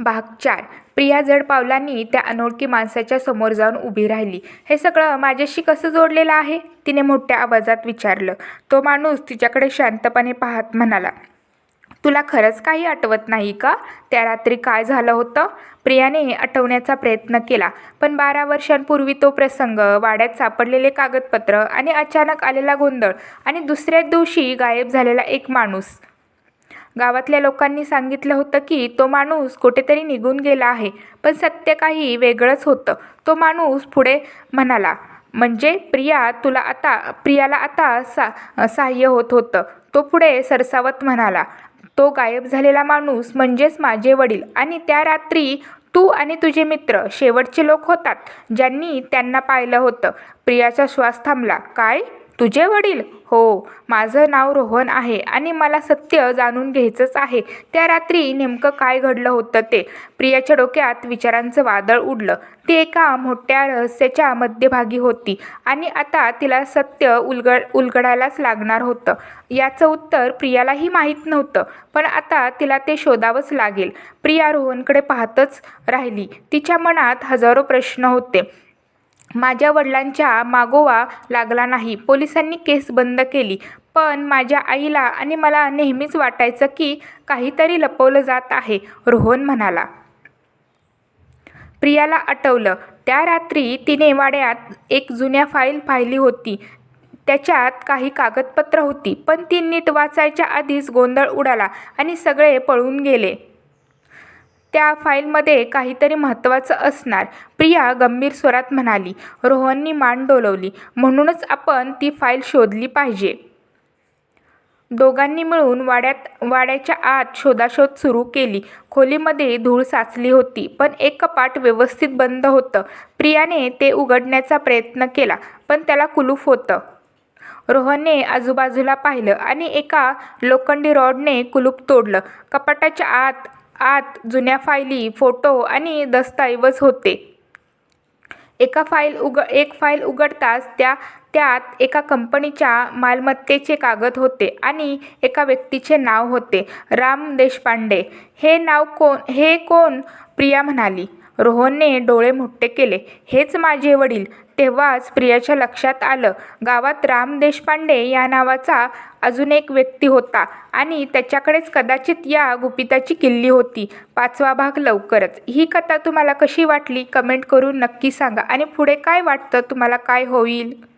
भाग चार. प्रिया जड पावलांनी त्या अनोळखी माणसाच्या समोर जाऊन उभी राहिली. हे सगळं माझ्याशी कसं जोडलेलं आहे? तिने मोठ्या आवाजात विचारलं. तो माणूस तिच्याकडे शांतपणे पाहत म्हणाला तुला खरंच काही आठवत नाही का? त्या रात्री काय झालं होतं? प्रियाने आठवण्याचा प्रयत्न केला पण बारा वर्षांपूर्वी तो प्रसंग वाड्यात सापडलेले कागदपत्र आणि अचानक आलेला गोंधळ आणि दुसऱ्याच दिवशी गायब झालेला एक माणूस गावातल्या लोकांनी सांगितलं होतं की तो माणूस कुठेतरी निघून गेला आहे. पण सत्य काही वेगळंच होतं. तो माणूस पुढे म्हणाला म्हणजे प्रिया तुला आता प्रियाला आता सा सहाय्य होत होतं. तो पुढे सरसावत म्हणाला तो गायब झालेला माणूस म्हणजेच माझे वडील आणि त्या रात्री तू आणि तुझे मित्र शेवटचे लोक होतात ज्यांनी त्यांना पाहिलं होतं. प्रियाचा श्वास थांबला काय? तुझे वडील? हो माझं नाव रोहन आहे आणि मला सत्य जाणून घ्यायचंच आहे. त्या रात्री नेमकं काय घडलं होतं ते? प्रियाच्या डोक्यात विचारांचं वादळ उडलं. ती एका मोठ्या रहस्याच्या मध्यभागी होती आणि आता तिला सत्य उलगड उलगडायलाच लागणार होतं. याचं उत्तर प्रियालाही माहीत नव्हतं पण आता तिला ते शोधावंच लागेल. प्रिया रोहनकडे पाहतच राहिली. तिच्या मनात हजारो प्रश्न होते. माझ्या वडिलांच्या मागोवा लागला नाही. पोलिसांनी केस बंद केली. पण माझ्या आईला आणि मला नेहमीच वाटायचं की काहीतरी लपवलं जात आहे रोहन म्हणाला. प्रियाला आठवलं. त्या रात्री तिने वाड्यात एक जुन्या फाईल पाहिली होती. त्याच्यात काही कागदपत्र होती. पण ती नीट वाचायच्या आधीच गोंधळ उडाला आणि सगळे पळून गेले. त्या फाईलमध्ये काहीतरी महत्त्वाचं असणार. प्रिया गंभीर स्वरात म्हणाली रोहननी मान डोलवली. म्हणूनच आपण ती फाईल शोधली पाहिजे. दोघांनी मिळून वाड्यात वाड्याच्या आत शोधाशोध सुरू केली. खोलीमध्ये धूळ साचली होती पण एक कपाट व्यवस्थित बंद होतं. प्रियाने ते उघडण्याचा प्रयत्न केला पण त्याला कुलूप होतं. रोहनने आजूबाजूला पाहिलं आणि एका लोखंडी रॉडने कुलूप तोडलं. कपाटाच्या आत आत जुन्या फायली फोटो आणि दस्तऐवज होते. एका फाईल उघ एक फाईल उघडताच त्या त्यात एका कंपनीच्या मालमत्तेचे कागद होते आणि एका व्यक्तीचे नाव होते राम देशपांडे. हे नाव कोण? हे कोण? प्रिया म्हणाली. रोहनने डोळे मोठे केले. हेच माझे वडील. तेव्हाच प्रियाच्या लक्षात आलं. गावात राम देशपांडे या नावाचा अजून एक व्यक्ती होता आणि त्याच्याकडेच कदाचित या गुपिताची किल्ली होती. पाचवा भाग लवकरच. ही कथा तुम्हाला कशी वाटली? कमेंट करून नक्की सांगा. आणि पुढे काय वाटतं? तुम्हाला काय होईल?